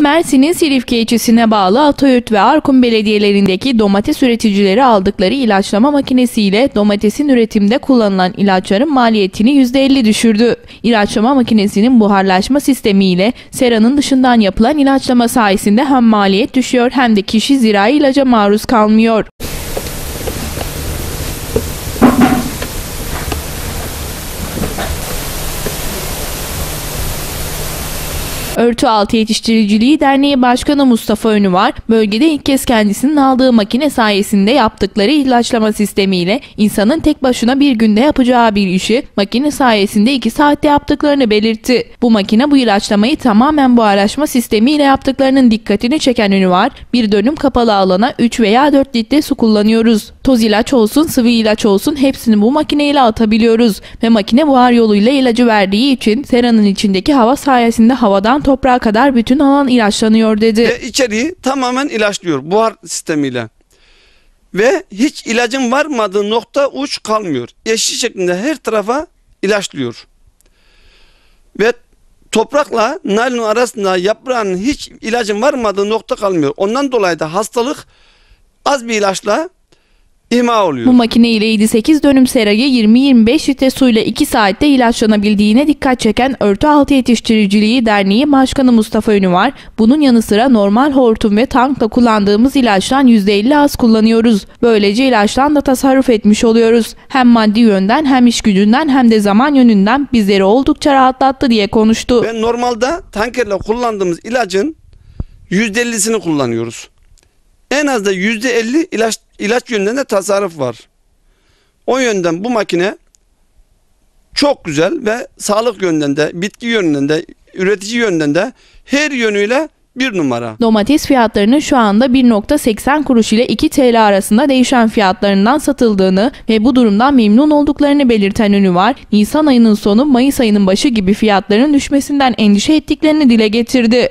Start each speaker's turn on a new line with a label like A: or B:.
A: Mersin'in Silifke ilçesine bağlı Atayurt ve Arkum belediyelerindeki domates üreticileri aldıkları ilaçlama makinesiyle domatesin üretimde kullanılan ilaçların maliyetini %50 düşürdü. İlaçlama makinesinin buharlaşma sistemiyle seranın dışından yapılan ilaçlama sayesinde hem maliyet düşüyor hem de kişi zirai ilaca maruz kalmıyor. Örtü Altı Yetiştiriciliği Derneği Başkanı Mustafa Önü var. Bölgede ilk kez kendisinin aldığı makine sayesinde yaptıkları ilaçlama sistemiyle insanın tek başına bir günde yapacağı bir işi makine sayesinde 2 saatte yaptıklarını belirtti. Bu makine bu ilaçlamayı tamamen buharlaşma sistemiyle yaptıklarının dikkatini çeken Önü var. Bir dönüm kapalı alana 3 veya 4 litre su kullanıyoruz. Toz ilaç olsun, sıvı ilaç olsun hepsini bu makineyle atabiliyoruz ve makine buhar yoluyla ilacı verdiği için seranın içindeki hava sayesinde havadan toprağa kadar bütün alan ilaçlanıyor dedi.
B: Ve içeriği tamamen ilaçlıyor buhar sistemiyle. Ve hiç ilacın varmadığı nokta uç kalmıyor. Eşit şeklinde her tarafa ilaçlıyor. Ve toprakla naylon arasında yaprağın hiç ilacın varmadığı nokta kalmıyor. Ondan dolayı da hastalık az bir ilaçla imha oluyor.
A: Bu makine ile 7-8 dönüm serayı 20-25 litre suyla 2 saatte ilaçlanabildiğine dikkat çeken Örtü Altı Yetiştiriciliği Derneği Başkanı Mustafa Ünü var. Bunun yanı sıra normal hortum ve tankla kullandığımız ilaçtan %50 az kullanıyoruz. Böylece ilaçtan da tasarruf etmiş oluyoruz. Hem maddi yönden hem iş gücünden hem de zaman yönünden bizleri oldukça rahatlattı diye konuştu.
B: Ve normalde tankerle kullandığımız ilacın %50'sini kullanıyoruz. En az da %50 ilaç, ilaç yönünden de tasarruf var. O yönden bu makine çok güzel ve sağlık yönünden de, bitki yönünden de, üretici yönünden de her yönüyle bir numara.
A: Domates fiyatlarının şu anda 1.80 kuruş ile 2 TL arasında değişen fiyatlarından satıldığını ve bu durumdan memnun olduklarını belirten ünü var. Nisan ayının sonu Mayıs ayının başı gibi fiyatların düşmesinden endişe ettiklerini dile getirdi.